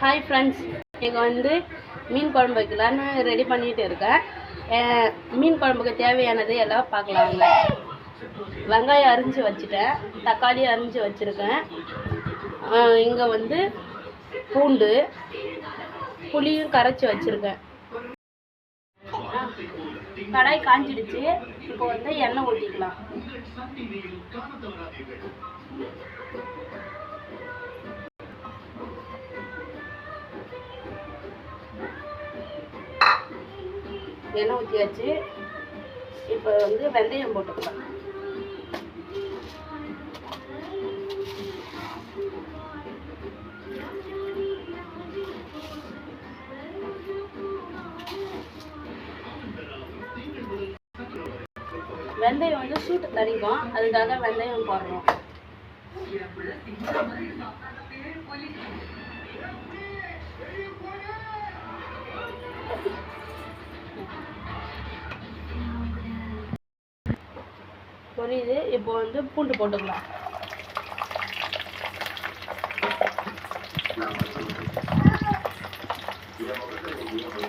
Hi friends இங்கே வந்து மீன் குழம்பு வைக்கலான்னு ரெடி பண்ணிகிட்டு இருக்கேன் மீன் குழம்புக்கு தேவையானது எல்லாம் பார்க்கலாங்க. வெங்காயம் அரிஞ்சு வச்சுட்டேன். தக்காளி அரிஞ்சு வச்சுருக்கேன். இங்கே வந்து பூண்டு புளியும் கரைச்சி வச்சுருக்கேன். கடாய் காஞ்சிடுச்சு. இப்போ வந்து எண்ணெய் ஊற்றிக்கலாம் எண்ணெய் ஊற்றியாச்சு இப்போ வந்து வெந்தயம் போட்டுக்கலாம். வெந்தயம் வந்து சூட்டு தணிக்கும் அதுக்காக வெந்தயம் போடுறோம் புரியுது. இப்போ வந்து பூண்டு போட்டுக்கலாம்.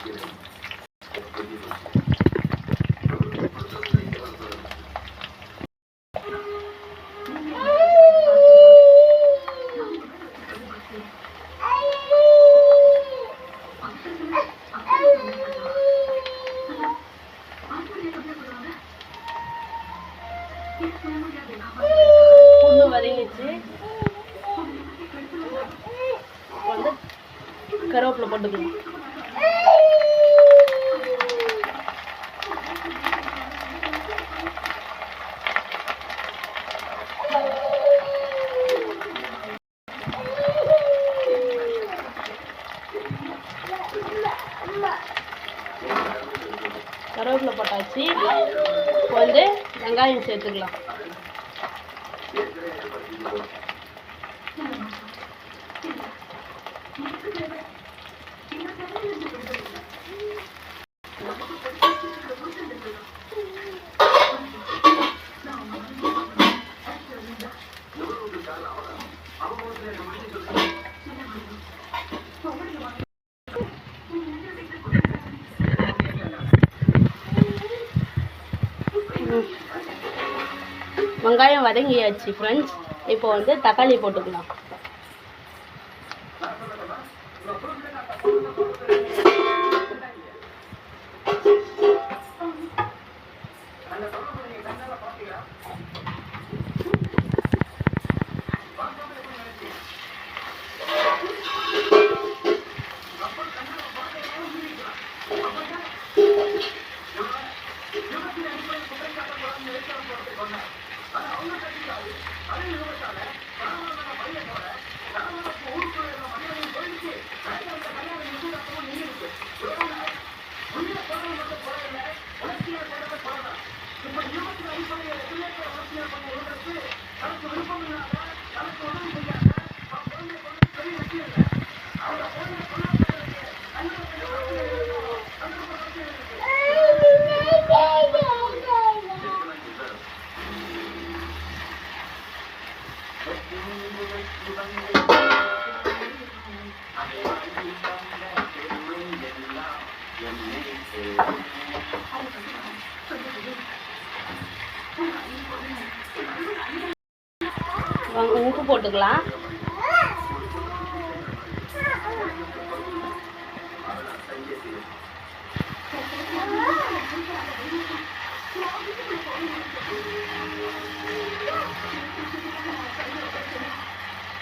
பூண்டு வெங்காயம் சேர்த்துக்கலாம் வெங்காயம் வதங்கியாச்சு ஃப்ரெண்ட்ஸ் இப்போ வந்து தக்காளி போட்டுக்கலாம். உப்பு போட்டுக்கலாம்.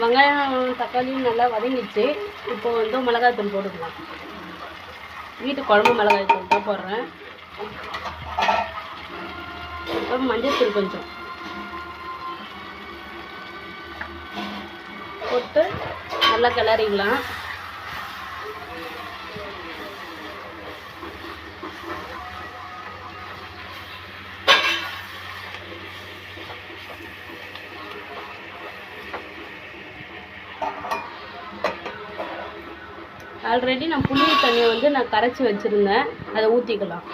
வெங்காயம் தக்காளியும் நல்லா வதங்கிடுச்சு. இப்போ வந்து மிளகாய்த்தூள் போட்டுக்கலாம். வீட்டு குழம்பு மிளகாய்த்தூள் போடுறேன். அப்புறம் மஞ்சள் தூள் கொஞ்சம். போட்டு நல்லா கிளறிக்கலாம். ஆல்ரெடி நான் புளி தண்ணியை வந்து நான் கரைச்சி வச்சுருந்தேன். அதை ஊற்றிக்கலாம்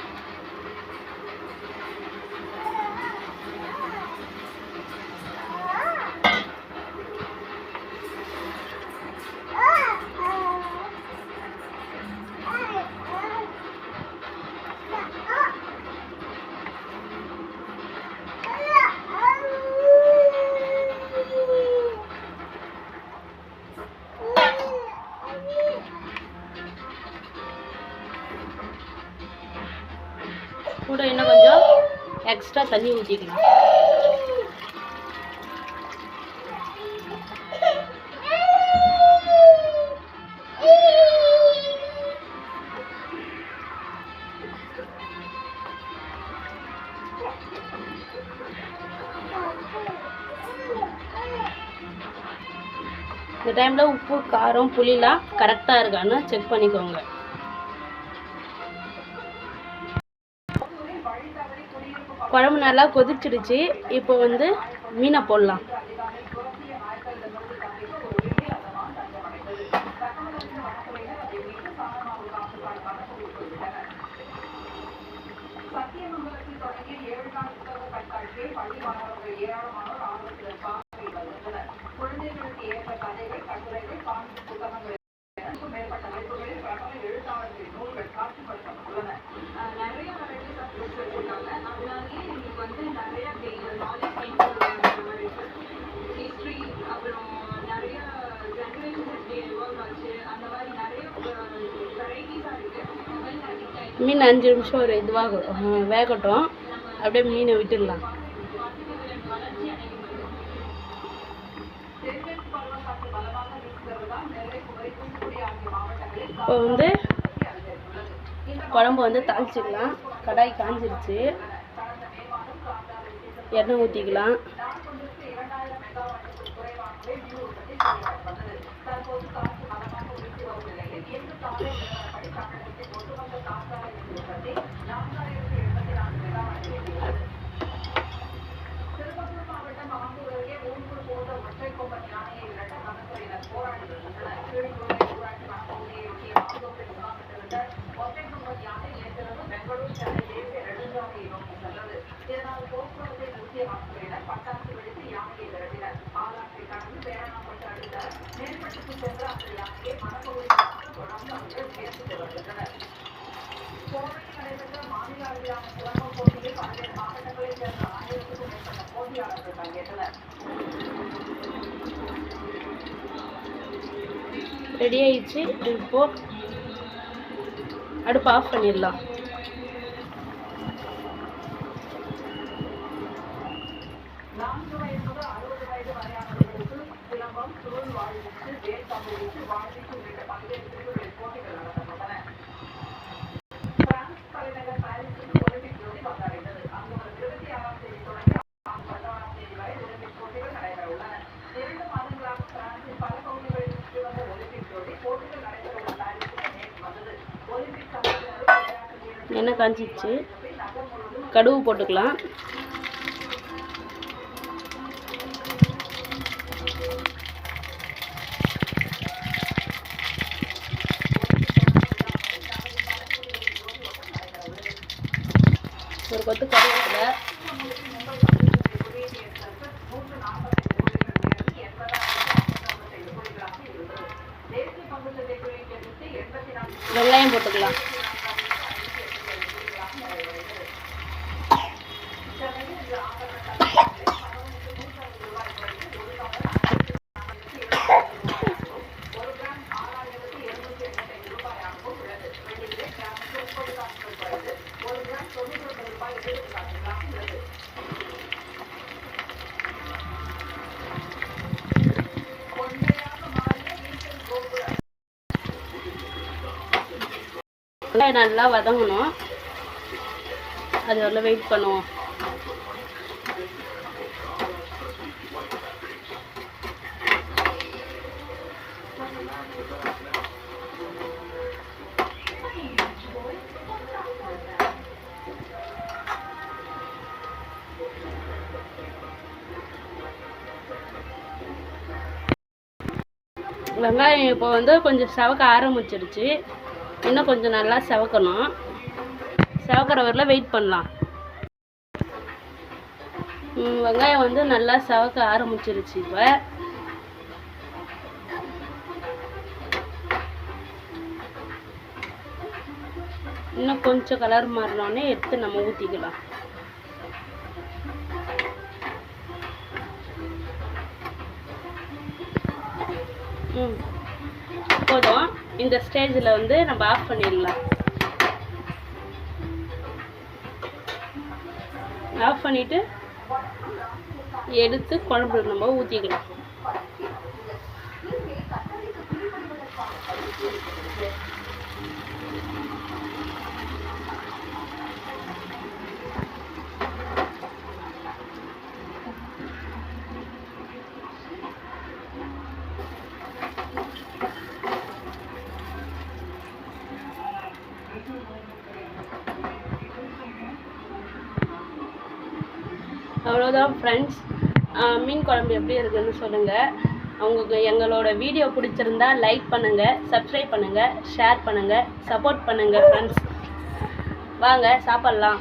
கூட இன்னும் கொஞ்சம் எக்ஸ்ட்ரா தண்ணி ஊற்றிக்கலாம் இந்த டைமில் உப்பு காரம் புளிலாம் கரெக்டாக இருக்கான்னு செக் பண்ணிக்கோங்க. குழம்பு நல்லா கொதிச்சிடுச்சு. இப்போ வந்து மீனை போடலாம். மீன் அஞ்சு நிமிஷம் ஒரு இதுவாக வேகட்டும். அப்படியே மீனை விட்டுடலாம். இப்போ வந்து குழம்பு வந்து தாளிச்சிக்கலாம். கடாய் காஞ்சிருச்சு. எண்ணெய் ஊற்றிக்கலாம் ரெடி ஆயிடுச்சு இப்போ அடுப்பு ஆஃப் பண்ணிடலாம். எண்ணெய் காஞ்சிடுச்சு கடுகு போட்டுக்கலாம். ஒரு கொத்து கருவேப்பிலை வெங்காயம் போட்டுக்கலாம் வெங்காயம் நல்லா வதங்கணும். அது வரல வெயிட் பண்ணுவோம். வெங்காயம் இப்போ வந்து கொஞ்சம் செவக்க ஆரம்பிச்சிருச்சு. இன்னும் கொஞ்சம் நல்லா செவக்கணும். செவக்கிற வரல வெயிட் பண்ணலாம். வெங்காயம் வந்து நல்லா செவக்க ஆரம்பிச்சிருச்சு இப்போ. இன்னும் கொஞ்சம் கலர் மாறினோடனே எடுத்து நம்ம ஊற்றிக்கலாம் ம் போதும். இந்த ஸ்டேஜில் வந்து நம்ம ஆஃப் பண்ணிடலாம். ஆஃப் பண்ணிவிட்டு எடுத்து குழம்புல நம்ம ஊற்றிக்கலாம் அவ்வளோதான் ஃப்ரெண்ட்ஸ் மீன் குழம்பு எப்படி இருக்குதுன்னு சொல்லுங்கள் உங்களுக்கு எங்களோட வீடியோ பிடிச்சிருந்தா லைக் பண்ணுங்கள் சப்ஸ்கிரைப் பண்ணுங்கள் ஷேர் பண்ணுங்கள் சப்போர்ட் பண்ணுங்கள் ஃப்ரெண்ட்ஸ் வாங்க சாப்பிட்லாம்.